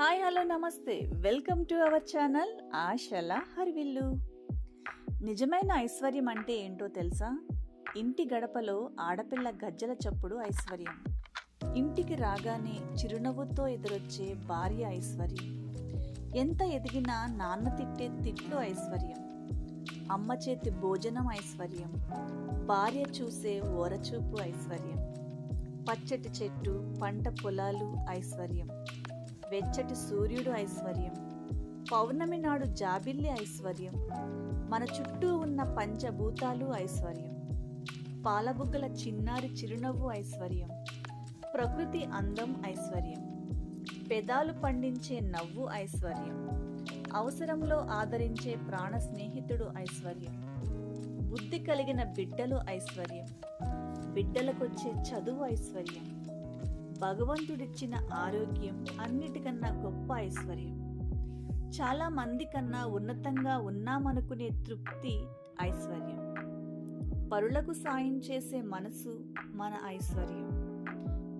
Hi hello నమస్తే. Welcome to our channel ఆశల హర్విల్లు. నిజమైన ఐశ్వర్యం అంటే ఏంటో తెలుసా? ఇంటి గడపలో ఆడపిల్ల గజ్జల చప్పుడు ఐశ్వర్యం. ఇంటికి రాగానే చిరునవ్వుతో ఎదురొచ్చే భార్య ఐశ్వర్యం. ఎంత ఎదిగినా నాన్న తిట్టే తిట్లు ఐశ్వర్యం. అమ్మ చేతి భోజనం ఐశ్వర్యం. భార్య చూసే ఓరచూపు ఐశ్వర్యం. పచ్చటి చెట్టు పంట పొలాలు ఐశ్వర్యం. వెచ్చటి సూర్యుడు ఐశ్వర్యం. పౌర్ణమి నాడు జాబిల్లి ఐశ్వర్యం. మన చుట్టూ ఉన్న పంచభూతాలు ఐశ్వర్యం. పాలబుగ్గల చిన్నారి చిరునవ్వు ఐశ్వర్యం. ప్రకృతి అందం ఐశ్వర్యం. పెదాలు పండించే నవ్వు ఐశ్వర్యం. అవసరంలో ఆదరించే ప్రాణ స్నేహితుడు ఐశ్వర్యం. బుద్ధి కలిగిన బిడ్డలు ఐశ్వర్యం. బిడ్డలకొచ్చే చదువు ఐశ్వర్యం. భగవంతుడిచ్చిన ఆరోగ్యం అన్నిటికన్నా గొప్ప ఐశ్వర్యం. చాలా మంది కన్నా ఉన్నతంగా ఉన్నామనుకునే తృప్తి ఐశ్వర్యం. పరులకు సాయం చేసే మనసు మన ఐశ్వర్యం.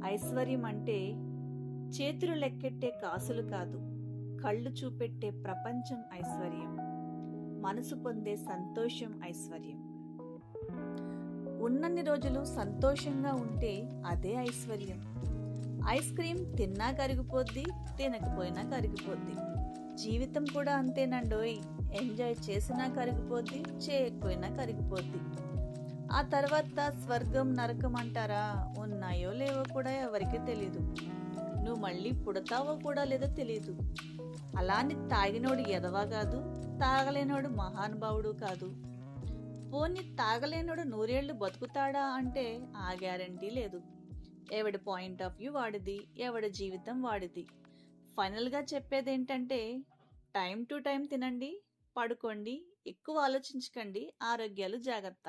ఐశ్వర్యం అంటే చేతులు లెక్కెట్టే కాసులు కాదు కళ్ళు చూపెట్టే ప్రపంచం ఐశ్వర్యం. మనసు పొందే సంతోషం ఐశ్వర్యం. ఉన్నన్ని రోజులు సంతోషంగా ఉంటే అదే ఐశ్వర్యం. ఐస్ క్రీమ్ తిన్నా కరిగిపోద్ది తినకపోయినా కరిగిపోద్ది. జీవితం కూడా అంతేనండోయ్. ఎంజాయ్ చేసినా కరిగిపోద్ది చేయకపోయినా కరిగిపోద్ది. ఆ తర్వాత స్వర్గం నరకం అంటారా? ఉన్నాయో లేవో కూడా ఎవరికి తెలీదు. నువ్వు మళ్ళీ పుడతావో కూడా లేదో తెలీదు. అలాని తాగినోడు ఎదవా కాదు తాగలేనోడు మహానుభావుడు కాదు. పోని తాగలేనోడు నూరేళ్ళు బతుకుతాడా అంటే ఆ గ్యారంటీ లేదు. ఎవడి పాయింట్ ఆఫ్ వ్యూ వాడిది ఎవడి జీవితం వాడిది. ఫైనల్గా చెప్పేది ఏంటంటే టైం టు టైం తినండి పడుకోండి ఎక్కువ ఆలోచించకండి ఆరోగ్యాలు జాగ్రత్త.